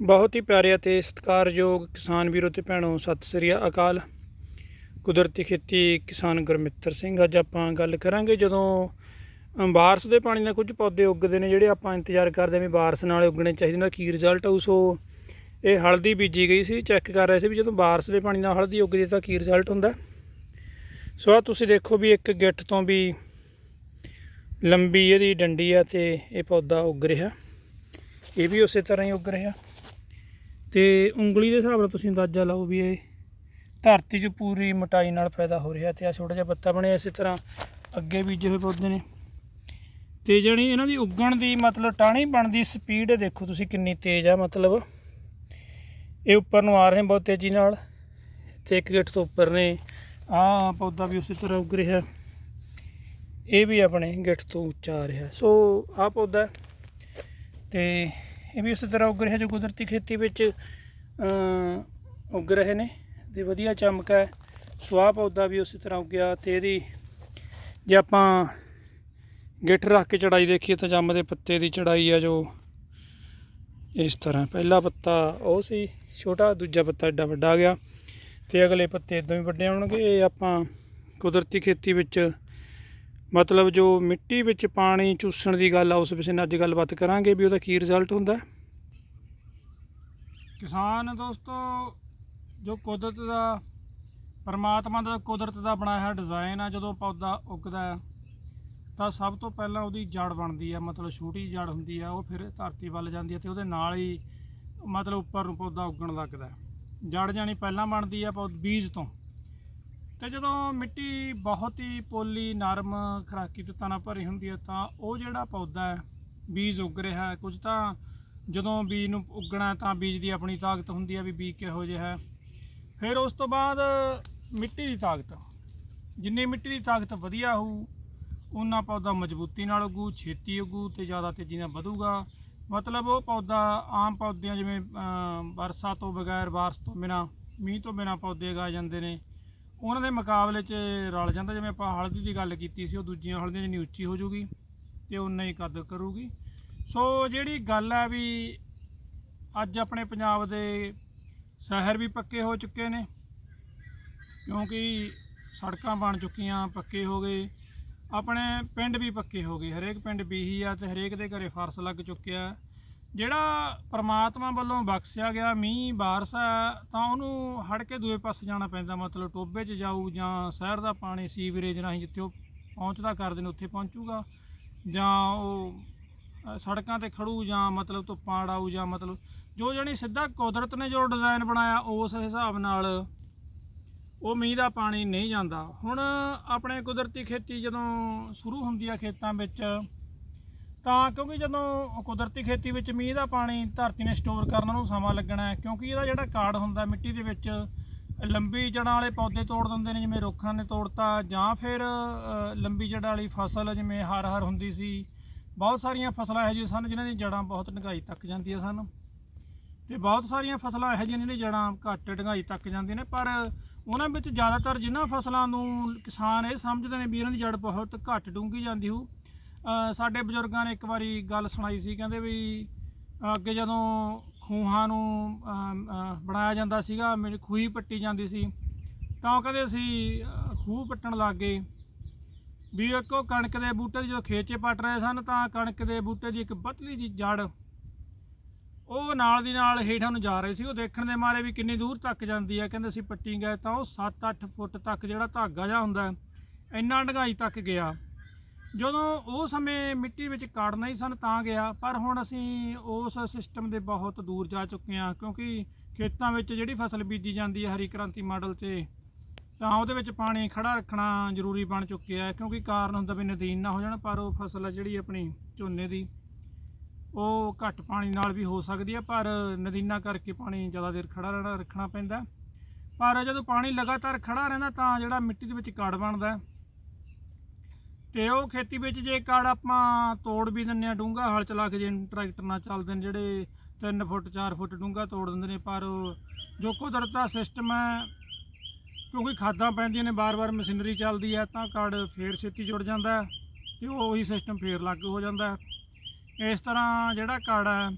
ਬਹੁਤ ਹੀ ਪਿਆਰੇ ਅਤੇ ਸਤਿਕਾਰਯੋਗ ਕਿਸਾਨ ਵੀਰੋ ਤੇ ਭੈਣੋ, ਸਤਿ ਸ੍ਰੀ ਅਕਾਲ। ਕੁਦਰਤੀ ਖੇਤੀ ਕਿਸਾਨ ਗੁਰਮਿੱਤਰ ਸਿੰਘ, ਅੱਜ ਆਪਾਂ ਗੱਲ ਕਰਾਂਗੇ ਜਦੋਂ ਬਾਰਸ਼ ਦੇ ਪਾਣੀ ਨਾਲ ਕੁਝ ਪੌਦੇ ਉੱਗਦੇ ਨੇ, ਜਿਹੜੇ ਆਪਾਂ ਇੰਤਜ਼ਾਰ ਕਰਦੇ ਵੀ ਬਾਰਸ ਨਾਲ ਉੱਗਣੇ ਚਾਹੀਦੇ ਨੇ ਕੀ ਰਿਜ਼ਲਟ ਆਊ? ਸੋ ਇਹ ਹਲਦੀ ਬੀਜੀ ਗਈ ਸੀ ਚੈੱਕ ਕਰ ਰਹੇ ਸੀ ਵੀ ਜਦੋਂ ਬਾਰਸ਼ ਦੇ ਪਾਣੀ ਨਾਲ ਹਲਦੀ ਉੱਗਦੀ ਤਾਂ ਕੀ ਰਿਜ਼ਲਟ ਹੁੰਦਾ ਸੋ ਆ ਤੁਸੀਂ ਦੇਖੋ ਵੀ ਇੱਕ ਗਿੱਠ ਤੋਂ ਵੀ ਲੰਬੀ ਇਹਦੀ ਡੰਡੀ ਆ ਤੇ ਇਹ ਪੌਦਾ ਉੱਗ ਰਿਹਾ। ਇਹ ਵੀ ਉਸੇ ਤਰ੍ਹਾਂ ਹੀ ਉੱਗ ਰਿਹਾ। ਤੇ ਉਂਗਲੀ ਦੇ ਹਿਸਾਬ ਨਾਲ ਤੁਸੀਂ ਅੰਦਾਜ਼ਾ ਲਾਓ ਵੀ ਇਹ ਧਰਤੀ 'ਚ ਪੂਰੀ ਮਟਾਈ ਨਾਲ ਪੈਦਾ ਹੋ ਰਿਹਾ ਤੇ ਆ ਛੋਟਾ ਜਿਹਾ ਪੱਤਾ ਬਣਿਆ ਇਸੇ ਤਰ੍ਹਾਂ ਅੱਗੇ ਬੀਜੇ ਹੋਏ ਪੌਦੇ ਨੇ। ਤੇ ਜਿਹੜੀ ਇਹਨਾਂ ਦੀ ਉੱਗਣ ਦੀ ਮਤਲਬ ਟਾਹਣੀ ਬਣਦੀ ਸਪੀਡ ਦੇਖੋ ਤੁਸੀਂ ਕਿੰਨੀ ਤੇਜ਼ ਆ, ਮਤਲਬ ਇਹ ਉੱਪਰ ਨੂੰ ਆ ਰਹੇ ਬਹੁਤ ਤੇਜ਼ੀ ਨਾਲ ਤੇ ਇੱਕ ਗਿੱਠ ਤੋਂ ਉੱਪਰ ਨੇ। ਆ ਪੌਦਾ ਵੀ ਉਸੇ ਤਰ੍ਹਾਂ ਉੱਗ ਰਿਹਾ। ਇਹ ਵੀ ਆਪਣੇ ਗਿੱਠ ਤੋਂ ਉੱਚਾ ਆ ਰਿਹਾ। ਸੋ ਆ ਪੌਦਾ ਹੈ। ਤੇ ਇਹ ਵੀ ਉਸੇ ਤਰ੍ਹਾਂ ਉੱਗ ਰਿਹਾ ਜੋ ਕੁਦਰਤੀ ਖੇਤੀ ਵਿੱਚ ਉੱਗ ਰਹੇ ਨੇ ਤੇ ਵਧੀਆ ਚਮਕ ਹੈ, ਸਵਾਹ ਪੌਦਾ ਵੀ ਉਸੇ ਤਰ੍ਹਾਂ ਉੱਗਿਆ ਤੇ ਇਹਦੀ ਜੇ ਆਪਾਂ ਗਿੱਠ ਰੱਖ ਕੇ ਚੜਾਈ ਦੇਖੀਏ ਤਾਂ ਜੰਮ ਦੇ ਪੱਤੇ ਦੀ ਚੜਾਈ ਆ ਜੋ ਇਸ ਤਰ੍ਹਾਂ, ਪਹਿਲਾ ਪੱਤਾ ਉਹ ਸੀ, ਛੋਟਾ ਦੂਜਾ ਪੱਤਾ ਐਡਾ ਵੱਡਾ ਆ ਗਿਆ ਤੇ ਅਗਲੇ ਪੱਤੇ ਇਦਾਂ ਹੀ ਵੱਡੇ ਆਉਣਗੇ ਇਹ ਆਪਾਂ ਕੁਦਰਤੀ ਖੇਤੀ ਵਿੱਚ ਮਤਲਬ ਜੋ ਮਿੱਟੀ ਵਿੱਚ ਪਾਣੀ ਚੂਸਣ ਦੀ ਗੱਲ ਆ, ਉਸ ਵਿਸ਼ੇ ਨਾਲ ਅੱਜ ਗੱਲਬਾਤ ਕਰਾਂਗੇ ਵੀ ਉਹਦਾ ਕੀ ਰਿਜ਼ਲਟ ਹੁੰਦਾ ਕਿਸਾਨ ਦੋਸਤੋ, ਜੋ ਕੁਦਰਤ ਦਾ, ਪਰਮਾਤਮਾ ਦਾ ਕੁਦਰਤ ਦਾ ਬਣਾਇਆ ਹੋਇਆ ਡਿਜ਼ਾਈਨ ਆ, ਜਦੋਂ ਪੌਦਾ ਉੱਗਦਾ ਤਾਂ ਸਭ ਤੋਂ ਪਹਿਲਾਂ ਉਹਦੀ ਜੜ ਬਣਦੀ ਆ, ਮਤਲਬ ਛੋਟੀ ਜੜ ਹੁੰਦੀ ਆ, ਉਹ ਫਿਰ ਧਰਤੀ ਵੱਲ ਜਾਂਦੀ ਆ ਤੇ ਉਹਦੇ ਨਾਲ ਹੀ ਮਤਲਬ ਉੱਪਰ ਨੂੰ ਪੌਦਾ ਉੱਗਣ ਲੱਗਦਾ ਹੈ। ਜੜ ਜਾਣੀ ਪਹਿਲਾਂ ਬਣਦੀ ਆ ਪੌਦ ਬੀਜ ਤੋਂ ਤੇ ਜਦੋਂ ਮਿੱਟੀ ਬਹੁਤ ਹੀ ਪੋਲੀ, ਨਰਮ, ਖਰਾਕੀ ਤੱਤਾਂ ਨਾਲ ਭਰੀ ਹੁੰਦੀ ਹੈ ਤਾਂ ਉਹ ਜਿਹੜਾ ਪੌਦਾ ਹੈ, ਬੀਜ ਉੱਗ ਰਿਹਾ ਹੈ। ਕੁਝ ਤਾਂ ਜਦੋਂ ਬੀਜ ਨੂੰ ਉੱਗਣਾ ਤਾਂ ਬੀਜ ਦੀ ਆਪਣੀ ਤਾਕਤ ਹੁੰਦੀ ਹੈ ਵੀ ਬੀਜ ਕਿਹੋ ਜਿਹਾ ਹੈ। ਫਿਰ ਉਸ ਤੋਂ ਬਾਅਦ ਮਿੱਟੀ ਦੀ ਤਾਕਤ। ਜਿੰਨੀ ਮਿੱਟੀ ਦੀ ਤਾਕਤ ਵਧੀਆ ਹੋਊ ਉਹਨਾਂ ਪੌਦਾ ਮਜ਼ਬੂਤੀ ਨਾਲ ਉੱਗੂ, ਛੇਤੀ ਉੱਗੂ ਤੇ ਜ਼ਿਆਦਾ ਤੇਜ਼ੀ ਨਾਲ ਵਧੂਗਾ। ਮਤਲਬ ਉਹ ਪੌਦਾ ਆਮ ਪੌਦਿਆਂ ਜਿਵੇਂ ਵਰਸ਼ਾ ਤੋਂ ਬਗੈਰ ਬਾਰਿਸ਼ ਤੋਂ ਬਿਨਾ, ਮੀਂਹ ਤੋਂ ਬਿਨਾ ਪੌਦੇ ਉਗਾਏ ਜਾਂਦੇ ਨੇ। ਉਹਨਾਂ ਦੇ ਮੁਕਾਬਲੇ 'ਚ ਰਲ ਜਾਂਦਾ, ਜਿਵੇਂ ਆਪਾਂ ਹਲਦੀ ਦੀ ਗੱਲ ਕੀਤੀ ਸੀ, ਉਹ ਦੂਜੀਆਂ ਹਲਦੀਆਂ ਜਿੰਨੀ ਉੱਚੀ ਹੋ ਜਾਊਗੀ ਤੇ ਉਨਾ ਹੀ ਕੱਦ ਕਰੂਗੀ। ਸੋ ਜਿਹੜੀ ਗੱਲ ਹੈ ਵੀ ਅੱਜ ਆਪਣੇ ਪੰਜਾਬ ਦੇ ਸ਼ਹਿਰ ਵੀ ਪੱਕੇ ਹੋ ਚੁੱਕੇ ਨੇ, ਕਿਉਂਕਿ ਸੜਕਾਂ ਬਣ ਚੁੱਕੀਆਂ, ਪੱਕੇ ਹੋ ਗਏ। ਆਪਣੇ ਪਿੰਡ ਵੀ ਪੱਕੇ ਹੋ ਗਏ, ਹਰੇਕ ਪਿੰਡ ਬੀਹੀ ਆ ਤੇ ਹਰੇਕ ਦੇ ਘਰੇ ਫਰਸ਼ ਲੱਗ ਚੁੱਕਿਆ। ਜਿਹੜਾ ਪ੍ਰਮਾਤਮਾ ਵੱਲੋਂ ਬਖਸ਼ਿਆ ਗਿਆ, ਮੀਂਹ, ਬਾਰਸ ਹੈ, ਤਾਂ ਉਹਨੂੰ ਹੜ ਕੇ ਦੂਏ ਪਾਸੇ ਜਾਣਾ ਪੈਂਦਾ, ਮਤਲਬ ਟੋਬੇ 'ਚ ਜਾਊ ਜਾਂ ਸ਼ਹਿਰ ਦਾ ਪਾਣੀ, ਸੀਵਰੇਜ ਰਾਹੀਂ ਜਿੱਥੇ ਉਹ ਪਹੁੰਚਦਾ ਕਰਦੇ ਨੇ, ਉੱਥੇ ਪਹੁੰਚੂਗਾ। ਜਾਂ ਉਹ ਸੜਕਾਂ ਤੇ ਖੜੂ ਜਾਂ ਮਤਲਬ ਧੁੱਪਾਂ ਅੜਾਊ ਜਾਂ ਮਤਲਬ ਜੋ ਜਾਣੀ ਸਿੱਧਾ ਕੁਦਰਤ ਨੇ ਜੋ ਡਿਜ਼ਾਈਨ ਬਣਾਇਆ, ਉਸ ਹਿਸਾਬ ਨਾਲ ਉਹ ਮੀਂਹ ਦਾ ਪਾਣੀ ਨਹੀਂ ਜਾਂਦਾ। ਹੁਣ ਆਪਣੇ ਕੁਦਰਤੀ ਖੇਤੀ ਜਦੋਂ ਸ਼ੁਰੂ ਹੁੰਦੀ ਆ ਖੇਤਾਂ ਵਿੱਚ ਤਾਂ ਕਿਉਂਕਿ ਜਦੋਂ ਕੁਦਰਤੀ ਖੇਤੀ ਵਿੱਚ ਮੀਂਹ ਦਾ ਪਾਣੀ ਧਰਤੀ ਨੇ ਸਟੋਰ ਕਰਨ ਨੂੰ ਸਮਾਂ ਲੱਗਣਾ ਹੈ, ਕਿਉਂਕਿ ਇਹਦਾ ਜਿਹੜਾ ਕਾਰਡ ਹੁੰਦਾ ਮਿੱਟੀ ਦੇ ਵਿੱਚ, ਲੰਬੀ ਜੜ੍ਹਾਂ ਵਾਲੇ ਪੌਦੇ ਤੋੜ ਦਿੰਦੇ ਨੇ, ਜਿਵੇਂ ਰੁੱਖਾਂ ਨੇ ਤੋੜਤਾ, ਜਾਂ ਫਿਰ ਲੰਬੀ ਜੜ੍ਹਾਂ ਵਾਲੀ ਫਸਲ ਜਿਵੇਂ ਹਰ ਹਰ ਹੁੰਦੀ ਸੀ, ਬਹੁਤ ਸਾਰੀਆਂ ਫਸਲਾਂ ਇਹੋ ਜਿਹੀਆਂ ਸਨ ਜਿਨ੍ਹਾਂ ਦੀ ਜੜ੍ਹਾਂ ਬਹੁਤ ਡੂੰਘਾਈ ਤੱਕ ਜਾਂਦੀਆਂ ਸਨ ਤੇ ਬਹੁਤ ਸਾਰੀਆਂ ਫਸਲਾਂ ਇਹੋ ਜਿਹੀਆਂ ਨੇ, ਜਿਹੜੀਆਂ ਜੜ੍ਹਾਂ ਘੱਟ ਡੂੰਘਾਈ ਤੱਕ ਜਾਂਦੀਆਂ ਨੇ, ਪਰ ਉਹਨਾਂ ਵਿੱਚ ਜ਼ਿਆਦਾਤਰ ਜਿਨ੍ਹਾਂ ਫਸਲਾਂ ਨੂੰ ਕਿਸਾਨ ਇਹ ਸਮਝਦੇ ਨੇ ਵੀ ਇਹਨਾਂ ਦੀ ਜੜ ਬਹੁਤ ਘੱਟ ਡੂੰਘੀ ਜਾਂਦੀ ਹੋਊ ਸਾਡੇ ਬਜ਼ੁਰਗਾਂ ਨੇ ਇੱਕ ਵਾਰੀ ਗੱਲ ਸੁਣਾਈ ਸੀ, ਕਹਿੰਦੇ ਵੀ ਅੱਗੇ ਜਦੋਂ ਖੂਹਾਂ ਨੂੰ ਬਣਾਇਆ ਜਾਂਦਾ ਸੀਗਾ ਮੇਰੀ ਖੂਹੀ ਪੱਟੀ ਜਾਂਦੀ ਸੀ, ਤਾਂ ਉਹ ਕਹਿੰਦੇ ਸੀ ਖੂਹ ਪੱਟਣ ਲੱਗ ਗਏ। ਵੀ ਇੱਕ ਉਹ ਕਣਕ ਦੇ ਬੂਟੇ ਦੀ ਜਦੋਂ ਖੇਚੇ ਪੱਟ ਰਹੇ ਸਨ, ਤਾਂ ਕਣਕ ਦੇ ਬੂਟੇ ਦੀ ਇੱਕ ਪਤਲੀ ਜੀ ਜੜ, ਉਹ ਨਾਲ ਦੀ ਨਾਲ ਹੇਠਾਂ ਨੂੰ ਜਾ ਰਹੇ ਸੀ। ਉਹ ਦੇਖਣ ਦੇ ਮਾਰੇ ਵੀ ਕਿੰਨੀ ਦੂਰ ਤੱਕ ਜਾਂਦੀ ਹੈ ਕਹਿੰਦੇ ਅਸੀਂ ਪੱਟੀ ਗਏ ਤਾਂ ਉਹ 7-8 ਫੁੱਟ ਤੱਕ ਜਿਹੜਾ ਧਾਗਾ ਜਿਹਾ ਹੁੰਦਾ, ਇੰਨਾ ਡੂੰਘਾਈ ਤੱਕ ਗਿਆ। ਜਦੋਂ ਉਹ ਸਮੇਂ ਮਿੱਟੀ ਵਿੱਚ ਕਾੜ ਨਹੀਂ ਸਨ ਤਾਂ ਗਿਆ, ਪਰ ਹੁਣ ਅਸੀਂ ਉਸ ਸਿਸਟਮ ਦੇ ਬਹੁਤ ਦੂਰ ਜਾ ਚੁੱਕੇ ਹਾਂ, ਕਿਉਂਕਿ ਖੇਤਾਂ ਵਿੱਚ ਜਿਹੜੀ ਫਸਲ ਬੀਜੀ ਜਾਂਦੀ ਹੈ ਹਰੀ ਕ੍ਰਾਂਤੀ ਮਾਡਲ 'ਚ, ਤਾਂ ਉਹਦੇ ਵਿੱਚ ਪਾਣੀ ਖੜਾ ਰੱਖਣਾ ਜ਼ਰੂਰੀ ਬਣ ਚੁੱਕਿਆ ਹੈ, ਕਿਉਂਕਿ ਕਾਰਨ ਹੁੰਦਾ ਵੀ ਨਦੀਨ ਨਾ ਹੋ ਜਾਣ, ਪਰ ਉਹ ਫਸਲ ਹੈ ਜਿਹੜੀ ਆਪਣੀ ਝੋਨੇ ਦੀ, ਉਹ ਘੱਟ ਪਾਣੀ ਨਾਲ ਵੀ ਹੋ ਸਕਦੀ ਹੈ, ਪਰ ਨਦੀਨਾ ਕਰਕੇ ਪਾਣੀ ਜ਼ਿਆਦਾ ਦੇਰ ਖੜਾ ਰਹਿਣਾ, ਰੱਖਣਾ ਪੈਂਦਾ ਪਰ ਜਦੋਂ ਪਾਣੀ ਲਗਾਤਾਰ ਖੜਾ ਰਹਿੰਦਾ ਤਾਂ ਜਿਹੜਾ ਮਿੱਟੀ ਦੇ ਵਿੱਚ ਕੜ ਬਣਦਾ ਤੇ ਉਹ ਖੇਤੀ ਵਿੱਚ ਜੇ ਕੜ ਆਪਾਂ ਤੋੜ ਵੀ ਦਿੰਨੇ ਆ ਡੂੰਘਾ ਹਲ ਚਲਾ ਕੇ ਜੇ ਟਰੈਕਟਰ ਨਾਲ ਚੱਲਦੇ ਨੇ ਜਿਹੜੇ 3 ਫੁੱਟ 4 ਫੁੱਟ ਡੂੰਘਾ ਤੋੜ ਦਿੰਦੇ ਨੇ, ਪਰ ਜੋ ਕੁਦਰਤ ਦਾ ਸਿਸਟਮ ਹੈ, ਕਿਉਂਕਿ ਖਾਦਾਂ ਪੈਂਦੀਆਂ ਨੇ ਬਾਰ-ਬਾਰ ਮਸ਼ੀਨਰੀ ਚੱਲਦੀ ਹੈ, ਤਾਂ ਕੜ ਫੇਰ ਛੇਤੀ ਜੁੜ ਜਾਂਦਾ ਹੈ ਤੇ ਉਹੀ ਸਿਸਟਮ ਫੇਰ ਲਾਗੂ ਹੋ ਜਾਂਦਾ ਇਸ ਤਰ੍ਹਾਂ ਜਿਹੜਾ ਕੜ ਹੈ,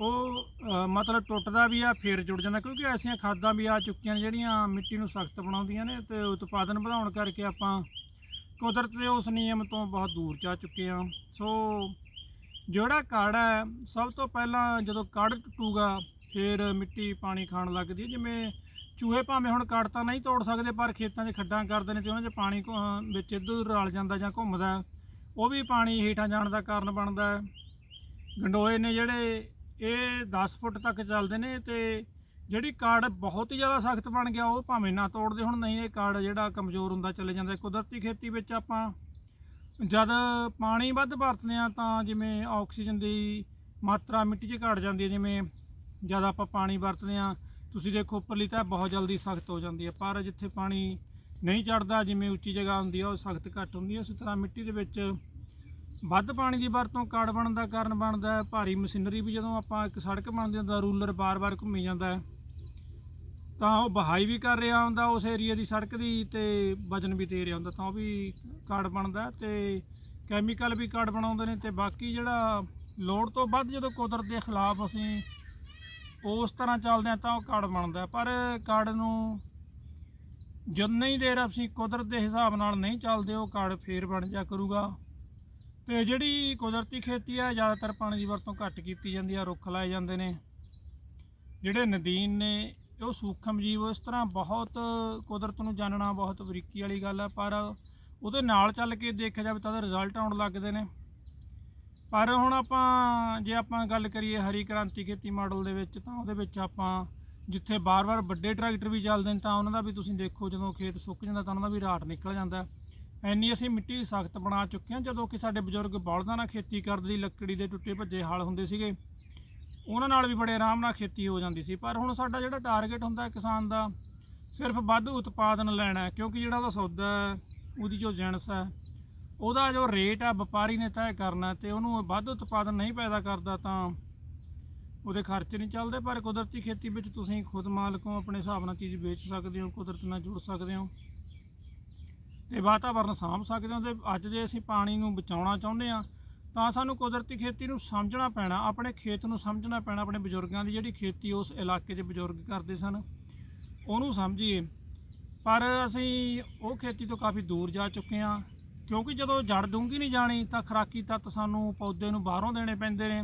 ਉਹ ਮਤਲਬ ਟੁੱਟਦਾ ਵੀ ਆ, ਫੇਰ ਜੁੜ ਜਾਂਦਾ, ਕਿਉਂਕਿ ਐਸੀਆਂ ਖਾਦਾਂ ਵੀ ਆ ਚੁੱਕੀਆਂ ਨੇ, ਜਿਹੜੀਆਂ ਮਿੱਟੀ ਨੂੰ ਸਖਤ ਬਣਾਉਂਦੀਆਂ ਨੇ ਤੇ ਉਤਪਾਦਨ ਵਧਾਉਣ ਕਰਕੇ ਆਪਾਂ ਕੁਦਰਤ ਦੇ ਉਸ ਨਿਯਮ ਤੋਂ ਬਹੁਤ ਦੂਰ ਜਾ ਚੁੱਕੇ ਆ ਸੋ ਜਿਹੜਾ ਕੜ ਹੈ, ਸਭ ਤੋਂ ਪਹਿਲਾਂ ਜਦੋਂ ਕੜ ਟੁੱਟੂਗਾ, ਫਿਰ ਮਿੱਟੀ ਪਾਣੀ ਖਾਣ ਲੱਗਦੀ ਹੈ। ਜਿਵੇਂ ਚੂਹੇ ਭਾਵੇਂ ਹੁਣ ਕੜ ਤਾਂ ਨਹੀਂ ਤੋੜ ਸਕਦੇ, ਪਰ ਖੇਤਾਂ 'ਚ ਖੱਡਾਂ ਕਰਦੇ ਨੇ ਤੇ ਉਹਨਾਂ 'ਚ ਪਾਣੀ ਘੁ- ਵਿੱਚ ਇੱਧਰ ਉੱਧਰ ਰਲ ਜਾਂਦਾ ਜਾਂ ਘੁੰਮਦਾ ਉਹ ਵੀ ਪਾਣੀ ਹੇਠਾਂ ਜਾਣ ਦਾ ਕਾਰਨ ਬਣਦਾ ਗੰਡੋਏ ਨੇ ਜਿਹੜੇ, ਇਹ 10 ਫੁੱਟ ਤੱਕ ਚੱਲਦੇ ਨੇ ਤੇ ਜਿਹੜੀ ਕਾੜ ਬਹੁਤ ਹੀ ਜ਼ਿਆਦਾ ਸਖਤ ਬਣ ਗਿਆ, ਉਹ ਭਾਵੇਂ ਨਾ ਤੋੜਦੇ ਹੁਣ, ਨਹੀਂ ਇਹ ਕਾੜ ਜਿਹੜਾ ਕਮਜ਼ੋਰ ਹੁੰਦਾ ਚਲੇ ਜਾਂਦਾ। ਕੁਦਰਤੀ ਖੇਤੀ ਵਿੱਚ ਆਪਾਂ ਜਦ ਪਾਣੀ ਵੱਧ ਵਰਤਦੇ ਆ ਤਾਂ ਜਿਵੇਂ ਆਕਸੀਜਨ ਦੀ ਮਾਤਰਾ ਮਿੱਟੀ 'ਚ ਘਟ ਜਾਂਦੀ ਹੈ, ਜਿਵੇਂ ਜਦ ਆਪਾਂ ਪਾਣੀ ਵਰਤਦੇ ਆ ਤੁਸੀਂ ਦੇਖੋ ਉੱਪਰਲੀ ਤਾਂ ਬਹੁਤ ਜਲਦੀ ਸਖਤ ਹੋ ਜਾਂਦੀ ਹੈ। ਪਰ ਜਿੱਥੇ ਪਾਣੀ ਨਹੀਂ ਚੜਦਾ ਜਿਵੇਂ ਉੱਚੀ ਜਗ੍ਹਾ ਹੁੰਦੀ ਆ ਉਹ ਸਖਤ ਘੱਟ ਹੁੰਦੀ ਹੈ। ਇਸੇ ਤਰ੍ਹਾਂ ਮਿੱਟੀ ਦੇ ਵਿੱਚ ਵੱਧ ਪਾਣੀ ਦੀ ਵਰਤੋਂ ਕਾੜ ਬਣਨ ਦਾ ਕਾਰਨ ਬਣਦਾ ਹੈ। ਭਾਰੀ ਮਸ਼ੀਨਰੀ ਵੀ ਜਦੋਂ ਆਪਾਂ ਇੱਕ ਸੜਕ ਬਣਦੀ ਹੁੰਦਾ ਰੂਲਰ ਬਾਰ-ਬਾਰ ਘੁੰਮੀ ਜਾਂਦਾ ਹੈ। ਤਾਂ ਉਹ ਬਹਾਈ ਵੀ ਕਰ ਰਿਹਾ ਹੁੰਦਾ ਉਸ ਏਰੀਆ ਦੀ ਸੜਕ ਦੀ ਤੇ ਵਜਨ ਵੀ ਦੇ ਰਿਹਾ ਹੁੰਦਾ, ਤਾਂ ਉਹ ਵੀ ਕਾੜ ਬਣਦਾ ਹੈ ਤੇ ਕੈਮੀਕਲ ਵੀ ਕਾੜ ਬਣਾਉਂਦੇ ਨੇ ਤੇ ਬਾਕੀ ਜਿਹੜਾ ਲੋੜ ਤੋਂ ਵੱਧ ਜਦੋਂ ਕੁਦਰਤ ਦੇ ਖਿਲਾਫ ਅਸੀਂ ਉਸ ਤਰ੍ਹਾਂ ਚੱਲਦੇ ਆ ਤਾਂ ਉਹ ਕਾੜ ਬਣਦਾ, ਪਰ ਕਾੜ ਨੂੰ ਜਿੰਨਾ ਹੀ ਦੇਰ ਅਸੀਂ ਕੁਦਰਤ ਦੇ ਹਿਸਾਬ ਨਾਲ ਨਹੀਂ ਚੱਲਦੇ, ਉਹ ਕਾੜ ਫੇਰ ਬਣ ਜਾ ਕਰੂਗਾ। ਤੇ ਜਿਹੜੀ ਕੁਦਰਤੀ ਖੇਤੀ ਹੈ, ਜ਼ਿਆਦਾਤਰ ਪਾਣੀ ਦੀ ਵਰਤੋਂ ਘੱਟ ਕੀਤੀ ਜਾਂਦੀ ਹੈ, ਰੁੱਖ ਲਾਏ ਜਾਂਦੇ ਨੇ। ਜਿਹੜੇ ਨਦੀਨ ਨੇ ਉਹ ਸੂਖਮ ਜੀਵ ਇਸ ਤਰ੍ਹਾਂ ਬਹੁਤ ਕੁਦਰਤ ਨੂੰ ਜਾਣਨਾ ਬਹੁਤ ਬਰੀਕੀ ਵਾਲੀ ਗੱਲ ਹੈ ਪਰ ਉਹਦੇ ਨਾਲ ਚੱਲ ਕੇ ਦੇਖਿਆ ਜਾਵੇ ਤਾਂ ਉਹਦੇ ਰਿਜ਼ਲਟ ਆਉਣ ਲੱਗਦੇ ਨੇ। ਪਰ ਹੁਣ ਆਪਾਂ ਜੇ ਆਪਾਂ ਗੱਲ ਕਰੀਏ ਹਰੀ ਕ੍ਰਾਂਤੀ ਖੇਤੀ ਮਾਡਲ ਦੇ ਵਿੱਚ, ਤਾਂ ਉਹਦੇ ਵਿੱਚ ਆਪਾਂ ਜਿੱਥੇ ਬਾਰ-ਬਾਰ ਵੱਡੇ ਟਰੈਕਟਰ ਵੀ ਚੱਲਦੇ ਨੇ, ਤਾਂ ਉਹਨਾਂ ਦਾ ਵੀ ਤੁਸੀਂ ਦੇਖੋ ਜਦੋਂ ਖੇਤ ਸੁੱਕ ਜਾਂਦਾ ਤਾਂ ਉਹਨਾਂ ਦਾ ਵੀ ਰਾਟ ਨਿਕਲ ਜਾਂਦਾ। ਐਨੀ ਅਸੀਂ ਮਿੱਟੀ ਸਖਤ ਬਣਾ ਚੁੱਕੇ ਹਾਂ, ਜਦੋਂ ਕਿ ਸਾਡੇ ਬਜ਼ੁਰਗ ਬਲਦਾਂ ਨਾਲ ਖੇਤੀ ਕਰਦੇ ਸੀ, ਲੱਕੜੀ ਦੇ ਟੁੱਟੇ ਭੱਜੇ ਹਲ ਹੁੰਦੇ ਸੀਗੇ। ਉਹਨਾਂ ਨਾਲ ਵੀ ਬੜੇ ਆਰਾਮ ਨਾਲ ਖੇਤੀ ਹੋ ਜਾਂਦੀ ਸੀ। ਪਰ ਹੁਣ ਸਾਡਾ ਜਿਹੜਾ ਟਾਰਗੇਟ ਹੁੰਦਾ ਕਿਸਾਨ ਦਾ, ਸਿਰਫ ਵੱਧ ਉਤਪਾਦਨ ਲੈਣਾ ਕਿਉਂਕਿ ਜਿਹੜਾ ਉਹਦਾ ਸੌਦਾ ਹੈ, ਉਹਦੀ ਜੋ ਜਿਣਸ ਹੈ, ਉਹਦਾ ਜੋ ਰੇਟ ਆ ਵਪਾਰੀ ਨੇ ਤੈਅ ਕਰਨਾ ਤੇ ਉਹਨੂੰ ਵੱਧ ਉਤਪਾਦਨ ਨਹੀਂ ਪੈਦਾ ਕਰਦਾ ਤਾਂ ਉਹਦੇ ਖਰਚੇ ਨਹੀਂ ਚੱਲਦੇ। ਪਰ ਕੁਦਰਤੀ ਖੇਤੀ ਵਿੱਚ ਤੁਸੀਂ ਖੁਦ ਮਾਲਕ ਹੋ, ਆਪਣੇ ਹਿਸਾਬ ਨਾਲ ਚੀਜ਼ ਵੇਚ ਸਕਦੇ ਹੋ, ਕੁਦਰਤ ਨਾਲ ਜੁੜ ਸਕਦੇ ਹੋ ਤੇ ਵਾਤਾਵਰਨ ਸਾਂਭ ਸਕਦੇ ਹੋ ਤੇ ਅੱਜ ਜੇ ਅਸੀਂ ਪਾਣੀ ਨੂੰ ਬਚਾਉਣਾ ਚਾਹੁੰਦੇ ਆ ਤਾਂ ਸਾਨੂੰ ਕੁਦਰਤੀ ਖੇਤੀ ਨੂੰ ਸਮਝਣਾ ਪੈਣਾ, ਆਪਣੇ ਖੇਤ ਨੂੰ ਸਮਝਣਾ ਪੈਣਾ, ਆਪਣੇ ਬਜ਼ੁਰਗਾਂ ਦੀ ਜਿਹੜੀ ਖੇਤੀ ਉਸ ਇਲਾਕੇ 'ਚ ਬਜ਼ੁਰਗ ਕਰਦੇ ਸਨ, ਉਹਨੂੰ ਸਮਝੀਏ। ਪਰ ਅਸੀਂ ਉਹ ਖੇਤੀ ਤੋਂ ਕਾਫੀ ਦੂਰ ਜਾ ਚੁੱਕੇ ਹਾਂ, ਕਿਉਂਕਿ ਜਦੋਂ ਜੜ ਡੂੰਘੀ ਨਹੀਂ ਜਾਣੀ, ਤਾਂ ਖਰਾਕੀ ਤੱਤ ਸਾਨੂੰ ਪੌਦੇ ਨੂੰ ਬਾਹਰੋਂ ਦੇਣੇ ਪੈਂਦੇ ਨੇ।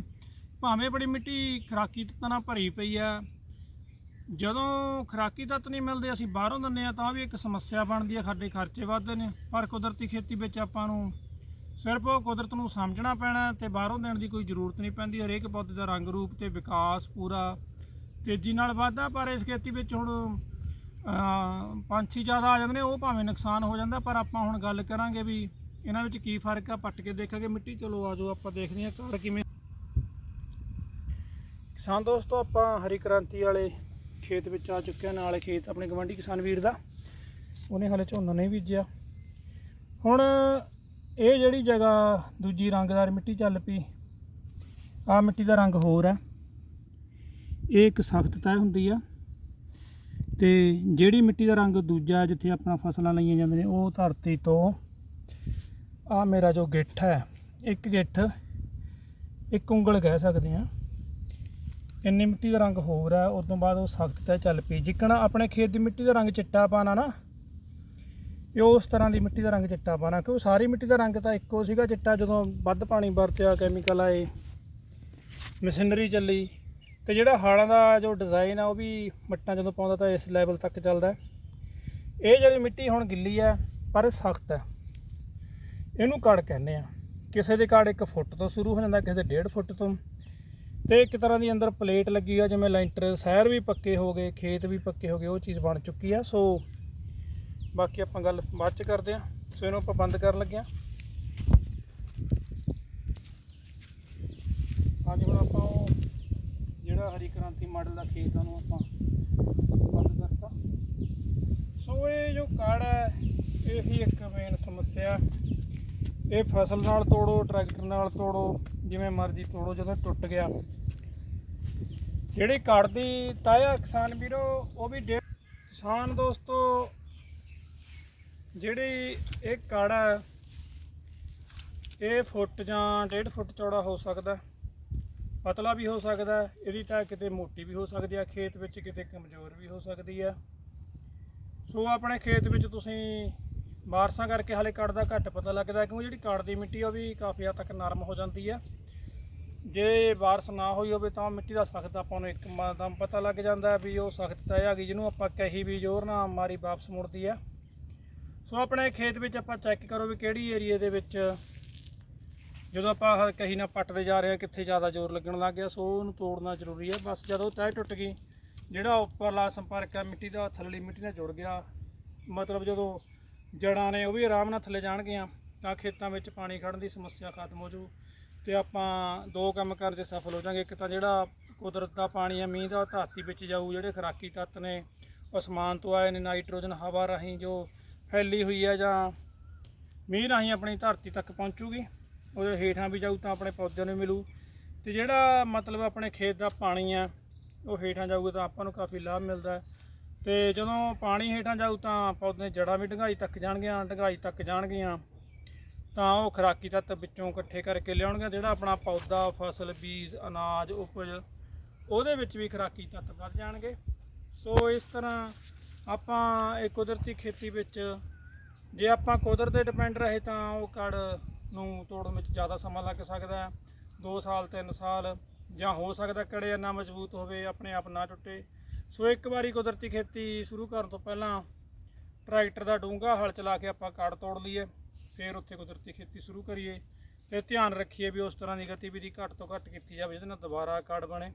ਭਾਵੇਂ ਬੜੀ ਮਿੱਟੀ ਖਰਾਕੀ ਤੱਤਾਂ ਨਾਲ ਭਰੀ ਪਈ ਆ ਜਦੋਂ ਖਰਾਕੀ ਤੱਤ ਨਹੀਂ ਮਿਲਦੇ, ਅਸੀਂ ਬਾਹਰੋਂ ਦਿੰਦੇ ਆ ਤਾਂ ਵੀ ਇੱਕ ਸਮੱਸਿਆ ਬਣਦੀ ਆ ਸਾਡੇ ਖਰਚੇ ਵੱਧਦੇ ਨੇ। ਪਰ ਕੁਦਰਤੀ ਖੇਤੀ ਵਿੱਚ ਆਪਾਂ ਨੂੰ ਸਿਰਫ ਕੁਦਰਤ ਨੂੰ ਸਮਝਣਾ ਪੈਣਾ ਤੇ ਬਾਹਰੋਂ ਦੇਣ ਦੀ ਕੋਈ ਜ਼ਰੂਰਤ ਨਹੀਂ ਪੈਂਦੀ, ਹਰੇਕ ਪੌਦੇ ਦਾ ਰੰਗ ਰੂਪ ਤੇ ਵਿਕਾਸ ਪੂਰਾ। ਤੇਜ਼ੀ ਨਾਲ ਵੱਧਦਾ, ਪਰ ਇਸ ਖੇਤੀ ਵਿੱਚ ਹੁਣ ਪੰਛੀ ਜ਼ਿਆਦਾ ਆ ਜਾਂਦੇ ਨੇ, ਉਹ ਭਾਵੇਂ ਨੁਕਸਾਨ ਹੋ ਜਾਂਦਾ, ਪਰ ਆਪਾਂ ਹੁਣ ਗੱਲ ਕਰਾਂਗੇ ਵੀ ਇਹਨਾਂ ਵਿੱਚ ਕੀ ਫ਼ਰਕ ਆ, ਪੱਟ ਕੇ ਦੇਖਾਂਗੇ ਮਿੱਟੀ। ਚਲੋ ਆਜੋ ਆਪਾਂ ਦੇਖਦੇ ਹਾਂ ਘਰ ਕਿਵੇਂ। ਕਿਸਾਨ ਦੋਸਤੋ, ਆਪਾਂ ਹਰੀ ਕ੍ਰਾਂਤੀ ਵਾਲੇ ਖੇਤ ਵਿੱਚ ਆ ਚੁੱਕੇ ਹਾਂ, ਨਾਲੇ ਖੇਤ ਆਪਣੇ ਗਵਾਂਢੀ ਕਿਸਾਨ ਵੀਰ ਦਾ। ਉਹਨੇ ਹਲੇ ਝੋਨਾ ਨਹੀਂ ਬੀਜਿਆ। ਹੁਣ ਇਹ ਜਿਹੜੀ ਜਗ੍ਹਾ ਦੂਜੀ ਰੰਗਦਾਰ ਮਿੱਟੀ ਚੱਲ ਪਈ ਆ ਮਿੱਟੀ ਦਾ ਰੰਗ ਹੋਰ ਹੈ। ਇਹ ਇੱਕ ਸਖਤ ਤੈ ਹੁੰਦੀ ਆ ਤੇ ਜਿਹੜੀ ਮਿੱਟੀ ਦਾ ਰੰਗ ਦੂਜਾ ਜਿੱਥੇ ਆਪਣਾ ਫਸਲਾਂ ਲਈਆਂ ਜਾਂਦੀਆਂ ਨੇ, ਉਹ ਧਰਤੀ ਤੋਂ ਆ ਮੇਰਾ ਜੋ ਗਿੱਠ ਹੈ, ਇੱਕ ਗਿੱਠ, ਇੱਕ ਉਂਗਲ ਕਹਿ ਸਕਦੇ ਆ ਇੰਨੀ ਮਿੱਟੀ ਦਾ ਰੰਗ ਹੋਰ ਹੈ ਉਸ ਤੋਂ ਬਾਅਦ ਉਹ ਸਖਤ ਤੈ ਚੱਲ ਪਈ। ਜਿੱਕਣ ਆਪਣੇ ਖੇਤ ਦੀ ਮਿੱਟੀ ਦਾ ਰੰਗ ਚਿੱਟਾ ਪਾਣਾ ਨਾ ਇਹ ਉਸ ਤਰ੍ਹਾਂ ਦੀ ਮਿੱਟੀ ਦਾ ਰੰਗ ਚਿੱਟਾ ਪਾਣਾ ਕਿਉਂ ਸਾਰੀ ਮਿੱਟੀ ਦਾ ਰੰਗ ਤਾਂ ਇੱਕੋ ਸੀਗਾ ਚਿੱਟਾ, ਜਦੋਂ ਵੱਧ ਪਾਣੀ ਵਰਤਿਆ ਕੈਮੀਕਲ ਆਏ, ਮਸ਼ੀਨਰੀ ਚੱਲੀ, ਤੇ ਜਿਹੜਾ ਹਾਲਾਂ ਦਾ ਜੋ ਡਿਜ਼ਾਈਨ ਆ, ਉਹ ਵੀ ਮੱਟਾਂ ਜਦੋਂ ਪਾਉਂਦਾ ਤਾਂ ਇਸ ਲੈਵਲ ਤੱਕ ਚੱਲਦਾ ਇਹ ਜਿਹੜੀ ਮਿੱਟੀ ਹੁਣ ਗਿੱਲੀ ਹੈ, ਪਰ ਸਖਤ ਹੈ। ਇਹਨੂੰ ਕੜ ਕਹਿੰਦੇ ਆ। ਕਿਸੇ ਦੇ ਕੜ 1 ਫੁੱਟ ਤੋਂ ਸ਼ੁਰੂ ਹੋ ਜਾਂਦਾ, ਕਿਸੇ ਦੇ 1.5 ਫੁੱਟ ਤੋਂ। ਤੇ ਇੱਕ ਤਰ੍ਹਾਂ ਦੀ ਅੰਦਰ ਪਲੇਟ ਲੱਗੀ ਆ, ਜਿਵੇਂ ਲੈਂਟਰ, ਸ਼ਹਿਰ ਵੀ ਪੱਕੇ ਹੋ ਗਏ, ਖੇਤ ਵੀ ਪੱਕੇ ਹੋ ਗਏ, ਉਹ ਚੀਜ਼ ਬਣ ਚੁੱਕੀ ਆ। ਸੋ ਬਾਕੀ ਆਪਾਂ ਗੱਲ ਬਾਅਦ ਚ ਕਰਦੇ ਆ ਸੋ ਇਹਨੂੰ ਆਪਾਂ ਬੰਦ ਕਰਨ ਲੱਗੇ ਆ ਅੱਜ ਹੁਣ ਆਪਾਂ ਉਹ ਜਿਹੜਾ ਹਰੀ ਕ੍ਰਾਂਤੀ ਮਾਡਲ ਦਾ ਖੇਤ ਨੂੰ ਆਪਾਂ ਬੰਦ ਕਰਤਾ। ਸੋ ਇਹ ਜੋ ਕਾੜ ਹੈ, ਇਹ ਹੀ ਇੱਕ ਮੇਨ ਸਮੱਸਿਆ ਇਹ ਫਸਲ ਨਾਲ ਤੋੜੋ, ਟਰੈਕਟਰ ਨਾਲ ਤੋੜੋ, ਜਿਵੇਂ ਮਰਜ਼ੀ ਤੋੜੋ, ਜਦੋਂ ਟੁੱਟ ਗਿਆ। ਜਿਹੜੀ ਕਾੜ ਦੀ ਤਾਇਆ ਕਿਸਾਨ ਵੀਰੋ, ਉਹ ਵੀ ਡੇ- ਕਿਸਾਨ ਦੋਸਤੋ ਜਿਹੜੀ ਇਹ ਕਾੜਾ ਇਹ ਫੁੱਟ ਜਾਂ ਡੇਢ ਫੁੱਟ ਚੌੜਾ ਹੋ ਸਕਦਾ ਪਤਲਾ ਵੀ ਹੋ ਸਕਦਾ ਇਹਦੀ ਤਾਂ ਕਿਤੇ ਮੋਟੀ ਵੀ ਹੋ ਸਕਦੀ ਹੈ, ਖੇਤ ਵਿੱਚ ਕਿਤੇ ਕਮਜ਼ੋਰ ਵੀ ਹੋ ਸਕਦੀ ਹੈ। ਸੋ ਆਪਣੇ ਖੇਤ ਵਿੱਚ ਤੁਸੀਂ ਬਾਰਸਾਂ ਕਰਕੇ ਹਾਲੇ ਕੜ ਦਾ ਘੱਟ ਪਤਾ ਲੱਗਦਾ ਕਿਉਂਕਿ ਜਿਹੜੀ ਕੜ ਦੀ ਮਿੱਟੀ ਉਹ ਵੀ ਕਾਫੀ ਹੱਦ ਤੱਕ ਨਰਮ ਹੋ ਜਾਂਦੀ ਹੈ। ਜੇ ਬਾਰਸ਼ ਨਾ ਹੋਈ ਹੋਵੇ ਤਾਂ ਮਿੱਟੀ ਦਾ ਸਖਤ ਆਪਾਂ ਨੂੰ ਇੱਕ ਦਮ ਪਤਾ ਲੱਗ ਜਾਂਦਾ ਵੀ ਉਹ ਸਖਤ ਤਾਂ ਹੈਗੀ ਜਿਹਨੂੰ ਆਪਾਂ ਕਹੀ ਵੀ ਜ਼ੋਰ ਨਾਲ ਮਾਰੀ ਵਾਪਸ ਮੁੜਦੀ ਆ ਸੋ ਆਪਣੇ ਖੇਤ ਵਿੱਚ ਆਪਾਂ ਚੈੱਕ ਕਰੋ ਵੀ ਕਿਹੜੀ ਏਰੀਏ ਦੇ ਵਿੱਚ ਜਦੋਂ ਆਪਾਂ ਕਹੀ ਨਾਲ ਪੱਟਦੇ ਜਾ ਰਹੇ ਹਾਂ, ਕਿੱਥੇ ਜ਼ਿਆਦਾ ਜ਼ੋਰ ਲੱਗਣ ਲੱਗ ਗਿਆ, ਸੋ ਉਹਨੂੰ ਤੋੜਨਾ ਜ਼ਰੂਰੀ ਹੈ। ਬਸ ਜਦੋਂ ਤਹਿ ਟੁੱਟ ਗਈ, ਜਿਹੜਾ ਉੱਪਰਲਾ ਸੰਪਰਕ ਹੈ, ਮਿੱਟੀ ਦਾ ਥੱਲੜੀ ਮਿੱਟੀ ਨਾਲ ਜੁੜ ਗਿਆ। ਮਤਲਬ ਜਦੋਂ ਜੜਾਂ ਨੇ ਉਹ ਵੀ ਆਰਾਮ ਨਾਲ ਥੱਲੇ ਜਾਣਗੀਆਂ, ਤਾਂ ਖੇਤਾਂ ਵਿੱਚ ਪਾਣੀ ਖੜਨ ਦੀ ਸਮੱਸਿਆ ਖਤਮ ਹੋ ਜੂ ਤੇ ਆਪਾਂ ਦੋ ਕੰਮ ਕਰਨ 'ਚ ਸਫਲ ਹੋ ਜਾਾਂਗੇ। ਇੱਕ ਤਾਂ ਜਿਹੜਾ ਕੁਦਰਤ ਦਾ ਪਾਣੀ ਹੈ, ਮੀਂਹ ਦਾ, ਉਹ ਧਰਤੀ ਵਿੱਚ ਜਾਊ, ਜਿਹੜੇ ਖੁਰਾਕੀ ਤੱਤ ਨੇ ਅਸਮਾਨ ਤੋਂ ਆਏ ਨੇ, ਨਾਈਟ੍ਰੋਜਨ ਹਵਾ ਰਾਹੀਂ ਜੋ ਫੈਲੀ ਹੋਈ ਹੈ ਜਾਂ ਮੀਂਹ ਰਾਹੀਂ ਆਪਣੀ ਧਰਤੀ ਤੱਕ ਪਹੁੰਚੂਗੀ, ਉਹਦੇ ਹੇਠਾਂ ਵੀ ਜਾਊ ਤਾਂ ਆਪਣੇ ਪੌਦਿਆਂ ਨੂੰ ਮਿਲੂ। ਤੇ ਜਿਹੜਾ ਮਤਲਬ ਆਪਣੇ ਖੇਤ ਦਾ ਪਾਣੀ ਆ, ਉਹ ਹੇਠਾਂ ਜਾਊਗਾ ਤਾਂ ਆਪਾਂ ਨੂੰ ਕਾਫੀ ਲਾਭ ਮਿਲਦਾ ਹੈ। ਤੇ ਜਦੋਂ ਪਾਣੀ ਹੇਠਾਂ ਜਾਊ ਤਾਂ ਪੌਦੇ ਜੜਾਂ ਵੀ ਡੰਗਾਈ ਤੱਕ ਜਾਣਗੀਆਂ ਡੰਗਾਈ ਤੱਕ ਜਾਣਗੀਆਂ। ਤਾਂ ਉਹ ਖੁਰਾਕੀ ਤੱਤ ਵਿੱਚੋਂ ਇਕੱਠੇ ਕਰਕੇ ਲਿਆਉਣਗੇ, ਜਿਹੜਾ ਆਪਣਾ ਪੌਦਾ, ਫਸਲ, ਬੀਜ, ਅਨਾਜ, ਉਪਜ, ਉਹਦੇ ਵਿੱਚ ਵੀ ਖੁਰਾਕੀ ਤੱਤ ਵੱਧ ਜਾਣਗੇ। ਸੋ ਇਸ ਤਰ੍ਹਾਂ ਆਪਾਂ ਇਹ ਕੁਦਰਤੀ ਖੇਤੀ ਵਿੱਚ, ਜੇ ਆਪਾਂ ਕੁਦਰਤ ਤੇ ਡਿਪੈਂਡ ਰਹੇ ਤਾਂ ਉਹ ਕੜ ਨੂੰ ਤੋੜਨ ਵਿੱਚ ਜ਼ਿਆਦਾ ਸਮਾਂ ਲੱਗ ਸਕਦਾ ਹੈ। 2 ਸਾਲ 3 ਸਾਲ ਜਾਂ ਹੋ ਸਕਦਾ ਕੜੇ ਇੰਨਾ ਮਜ਼ਬੂਤ ਹੋਵੇ, ਆਪਣੇ ਆਪ ਨਾ ਟੁੱਟੇ। ਸੋ ਇੱਕ ਵਾਰੀ ਕੁਦਰਤੀ ਖੇਤੀ ਸ਼ੁਰੂ ਕਰਨ ਤੋਂ ਪਹਿਲਾਂ ਟਰੈਕਟਰ ਦਾ ਡੂੰਘਾ ਹਲ ਚਲਾ ਕੇ ਆਪਾਂ ਕੜ ਤੋੜ ਲਈਏ, ਫਿਰ ਉੱਥੇ ਕੁਦਰਤੀ ਖੇਤੀ ਸ਼ੁਰੂ ਕਰੀਏ ਤੇ ਧਿਆਨ ਰੱਖੀਏ ਵੀ ਉਸ ਤਰ੍ਹਾਂ ਦੀ ਗਤੀਵਿਧੀ ਘੱਟ ਤੋਂ ਘੱਟ ਕੀਤੀ ਜਾਵੇ ਜਿਹਦੇ ਨਾਲ ਦੁਬਾਰਾ ਕੜ ਬਣੇ।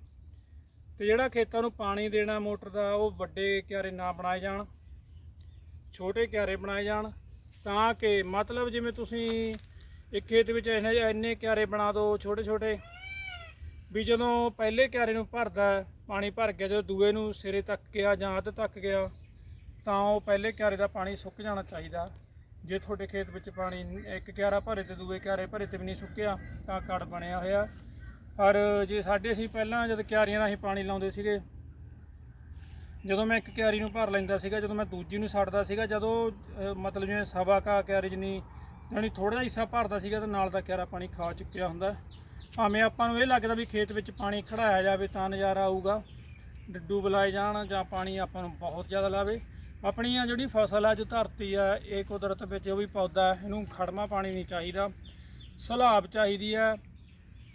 ਤੇ ਜਿਹੜਾ ਖੇਤਾਂ ਨੂੰ ਪਾਣੀ ਦੇਣਾ ਮੋਟਰ ਦਾ, ਉਹ ਵੱਡੇ ਕਿਆਰੇ ਨਾ ਬਣਾਏ ਜਾਣ, ਛੋਟੇ ਕਿਆਰੇ ਬਣਾਏ ਜਾਣ, ਤਾਂ ਕਿ ਮਤਲਬ ਜਿਵੇਂ ਤੁਸੀਂ ਇੱਕ ਖੇਤ ਵਿੱਚ ਇਹਨੇ ਇੰਨੇ ਕਿਆਰੇ ਬਣਾ ਦਿਓ ਛੋਟੇ ਛੋਟੇ, ਵੀ ਜਦੋਂ ਪਹਿਲੇ ਕਿਆਰੇ ਨੂੰ ਭਰਦਾ, ਪਾਣੀ ਭਰ ਗਿਆ, ਜਦੋਂ ਦੂਏ ਨੂੰ ਸਿਰੇ ਤੱਕ ਗਿਆ ਜਾਂ ਅੱਧ ਤੱਕ ਗਿਆ, ਤਾਂ ਉਹ ਪਹਿਲੇ ਕਿਆਰੇ ਦਾ ਪਾਣੀ ਸੁੱਕ ਜਾਣਾ ਚਾਹੀਦਾ। ਜੇ ਤੁਹਾਡੇ ਖੇਤ ਵਿੱਚ ਪਾਣੀ ਇੱਕ ਕਿਆਰਾ ਭਰੇ ਤੇ ਦੂਏ ਕਿਆਰੇ ਭਰੇ ਤੇ ਵੀ ਨਹੀਂ ਸੁੱਕਿਆ, ਤਾਂ ਕੜ ਬਣਿਆ ਹੋਇਆ। ਪਰ ਜੇ ਸਾਡੇ ਅਸੀਂ ਪਹਿਲਾਂ ਜਦ ਕਿਆਰੀਆਂ ਰਾਹੀਂ ਪਾਣੀ ਲਾਉਂਦੇ ਸੀਗੇ, ਜਦੋਂ ਮੈਂ ਇੱਕ ਕਿਆਰੀ ਨੂੰ ਭਰ ਲੈਂਦਾ ਸੀਗਾ, ਜਦੋਂ ਮੈਂ ਦੂਜੀ ਨੂੰ ਛੱਡਦਾ ਸੀਗਾ, ਜਦੋਂ ਮਤਲਬ ਜਿਵੇਂ ਸਵਾ ਕਾ ਕਿਆਰੀ ਜਿੰਨੀ, ਜਾਣੀ ਥੋੜਾ ਜਿਹਾ ਹਿੱਸਾ ਭਰਦਾ ਸੀਗਾ ਤਾਂ ਨਾਲ ਦਾ ਕਿਆਰਾ ਪਾਣੀ ਖਾ ਚੁੱਕਿਆ ਹੁੰਦਾ। ਭਾਵੇਂ ਆਪਾਂ ਨੂੰ ਇਹ ਲੱਗਦਾ ਵੀ ਖੇਤ ਵਿੱਚ ਪਾਣੀ ਖੜਾਇਆ ਜਾਵੇ ਤਾਂ ਨਜ਼ਾਰਾ ਆਊਗਾ, ਡੱਡੂ ਬੁਲਾਏ ਜਾਣ ਜਾਂ ਪਾਣੀ ਆਪਾਂ ਨੂੰ ਬਹੁਤ ਜ਼ਿਆਦਾ ਲਾਵੇ। ਆਪਣੀ ਆ ਜਿਹੜੀ ਫਸਲ ਆ, ਜੋ ਧਰਤੀ ਆ, ਇਹ ਕੁਦਰਤ ਵਿੱਚ ਉਹ ਵੀ ਪੌਦਾ, ਇਹਨੂੰ ਖੜਮਾ ਪਾਣੀ ਨਹੀਂ ਚਾਹੀਦਾ। ਸਲਾਬ ਚਾਹੀਦੀ ਹੈ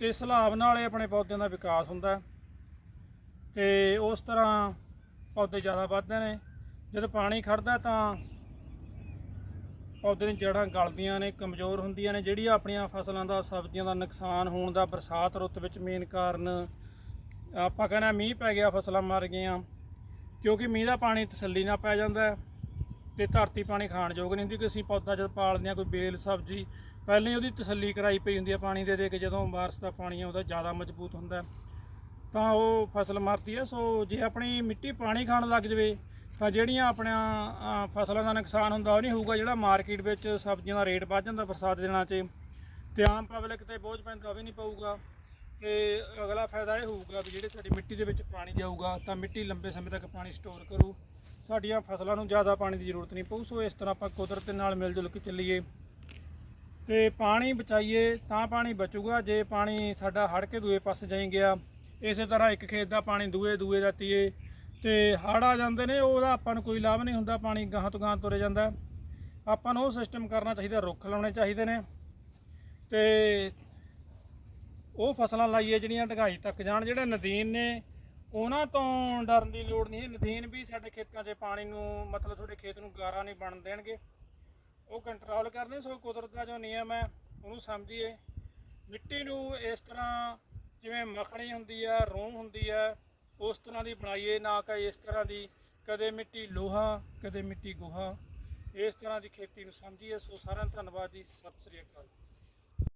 ਤੇ ਸਲਾਬ ਨਾਲ ਇਹ ਆਪਣੇ ਪੌਦਿਆਂ ਦਾ ਵਿਕਾਸ ਹੁੰਦਾ ਹੈ। ਤੇ ਉਸ ਤਰ੍ਹਾਂ ਪੌਦੇ ਜ਼ਿਆਦਾ ਵੱਧਦੇ ਨੇ। ਜਦ ਪਾਣੀ ਖੜਦਾ ਤਾਂ ਪੌਦੇ ਦੀਆਂ ਜੜ੍ਹਾਂ ਗਲਦੀਆਂ ਨੇ, ਕਮਜ਼ੋਰ ਹੁੰਦੀਆਂ ਨੇ। ਜਿਹੜੀਆਂ ਆਪਣੀਆਂ ਫਸਲਾਂ ਦਾ, ਸਬਜ਼ੀਆਂ ਦਾ ਨੁਕਸਾਨ ਹੋਣ ਦਾ, ਬਰਸਾਤ ਰੁੱਤ ਵਿੱਚ ਮੇਨ ਕਾਰਨ ਆਪਾਂ ਕਹਿੰਦਾ ਮੀਂਹ ਪੈ ਗਿਆ, ਫਸਲਾਂ ਮਰ ਗਈਆਂ। ਕਿਉਂਕਿ ਮੀਂਹ ਦਾ ਪਾਣੀ ਤਸੱਲੀ ਨਾਲ ਪੈ ਜਾਂਦਾ ਹੈ ਤੇ ਧਰਤੀ ਪਾਣੀ ਖਾਣ ਯੋਗ ਨਹੀਂ ਹੁੰਦੀ। ਕਿ ਅਸੀਂ ਪੌਦਾ ਜਦ ਪਾਲਦੇ ਹਾਂ, ਕੋਈ ਬੇਲ, ਸਬਜ਼ੀ ਪਹਿਲਾਂ ਹੀ ਉਹਦੀ ਤਸੱਲੀ ਕਰਾਈ ਪਈ ਹੁੰਦੀ ਹੈ ਪਾਣੀ ਦੇ ਦੇ ਕੇ, ਜਦੋਂ ਬਾਰਿਸ਼ ਦਾ ਪਾਣੀ ਆਉਂਦਾ ਜ਼ਿਆਦਾ ਮਜ਼ਬੂਤ ਹੁੰਦਾ। ਤਾਂ ਉਹ ਫਸਲ ਮਰਦੀ ਹੈ ਸੋ ਜੇ ਆਪਣੀ ਮਿੱਟੀ ਪਾਣੀ ਖਾਣ ਲੱਗ ਜਵੇ, ਤਾਂ ਜਿਹੜੀਆਂ ਆਪਣੀਆਂ ਫਸਲਾਂ ਦਾ ਨੁਕਸਾਨ ਹੁੰਦਾ, ਉਹ ਨਹੀਂ ਹੋਊਗਾ ਜਿਹੜਾ ਮਾਰਕੀਟ ਵਿੱਚ ਸਬਜ਼ੀਆਂ ਦਾ ਰੇਟ ਵੱਧ ਜਾਂਦਾ ਬਰਸਾਤ ਦੇ ਦਿਨਾਂ 'ਚ। ਤੇ ਆਮ ਪਬਲਿਕ ਤੇ ਬੋਝ ਪੈਂਦਾ, ਉਹ ਵੀ ਨਹੀਂ ਪਊਗਾ। ਤੇ ਅਗਲਾ ਫਾਇਦਾ ਇਹ ਹੋਊਗਾ ਵੀ ਜਿਹੜੇ ਸਾਡੀ ਮਿੱਟੀ ਦੇ ਵਿੱਚ ਪਾਣੀ ਜਾਊਗਾ, ਤਾਂ ਮਿੱਟੀ ਲੰਬੇ ਸਮੇਂ ਤੱਕ ਪਾਣੀ ਸਟੋਰ ਕਰੂ। ਸਾਡੀਆਂ ਫਸਲਾਂ ਨੂੰ ਜ਼ਿਆਦਾ ਪਾਣੀ ਦੀ ਜ਼ਰੂਰਤ ਨਹੀਂ ਪਊ, ਸੋ ਇਸ ਤਰ੍ਹਾਂ ਆਪਾਂ ਕੁਦਰਤ ਦੇ ਨਾਲ ਮਿਲ ਜੁਲ ਕੇ ਚੱਲੀਏ। ਤੇ ਪਾਣੀ ਬਚਾਈਏ ਤਾਂ ਪਾਣੀ ਬਚੂਗਾ, ਜੇ ਪਾਣੀ ਸਾਡਾ ਹੜ ਕੇ ਦੂਏ ਪਾਸੇ ਜਾਈ ਗਿਆ, ਇਸੇ ਤਰ੍ਹਾਂ ਇੱਕ ਖੇਤ ਦਾ ਪਾਣੀ ਦੂਏ ਦੂਏ ਦਾ ਤੀਏ, ਤੇ ਹੜ ਆ ਜਾਂਦੇ ਨੇ, ਉਹਦਾ ਆਪਾਂ ਨੂੰ ਕੋਈ ਲਾਭ ਨਹੀਂ ਹੁੰਦਾ, ਪਾਣੀ ਗਾਹਾਂ ਤੋਂ ਗਾਹਾਂ ਤੁਰੇ ਜਾਂਦਾ। ਆਪਾਂ ਨੂੰ ਉਹ ਸਿਸਟਮ ਕਰਨਾ ਚਾਹੀਦਾ, ਰੁੱਖ ਲਾਉਣੇ ਚਾਹੀਦੇ ਨੇ। ਤੇ ਉਹ ਫਸਲਾਂ ਲਾਈਏ ਜਿਹੜੀਆਂ ਢਗਾਈ ਤੱਕ ਜਾਣ, ਜਿਹੜੇ ਨਦੀਨ ਨੇ, ਉਹਨਾਂ ਤੋਂ ਡਰਨ ਦੀ ਲੋੜ ਨਹੀਂ। ਨਦੀਨ ਵੀ ਸਾਡੇ ਖੇਤਾਂ 'ਚ ਪਾਣੀ ਨੂੰ, ਮਤਲਬ ਤੁਹਾਡੇ ਖੇਤ ਨੂੰ ਗਾਰਾ ਨਹੀਂ ਬਣ ਦੇਣਗੇ। ਉਹ ਕੰਟਰੋਲ ਕਰਦੇ ਸੋ ਕੁਦਰਤ ਦਾ ਜੋ ਨਿਯਮ ਹੈ, ਉਹਨੂੰ ਸਮਝੀਏ। ਮਿੱਟੀ ਨੂੰ ਇਸ ਤਰ੍ਹਾਂ ਜਿਵੇਂ ਮੱਖਣੀ ਹੁੰਦੀ ਆ, ਰੂੰ ਹੁੰਦੀ ਆ, ਉਸ ਤਰ੍ਹਾਂ ਦੀ ਬਣਾਈਏ, ਨਾ ਕਿ ਇਸ ਤਰ੍ਹਾਂ ਦੀ। ਕਦੇ ਮਿੱਟੀ ਲੋਹਾ, ਕਦੇ ਮਿੱਟੀ ਗੋਹਾ। ਇਸ ਤਰ੍ਹਾਂ ਦੀ ਖੇਤੀ ਨੂੰ ਸਮਝੀਏ। ਸੋ ਸਾਰਿਆਂ ਨੂੰ ਧੰਨਵਾਦ ਜੀ। ਸਤਿ ਸ੍ਰੀ ਅਕਾਲ।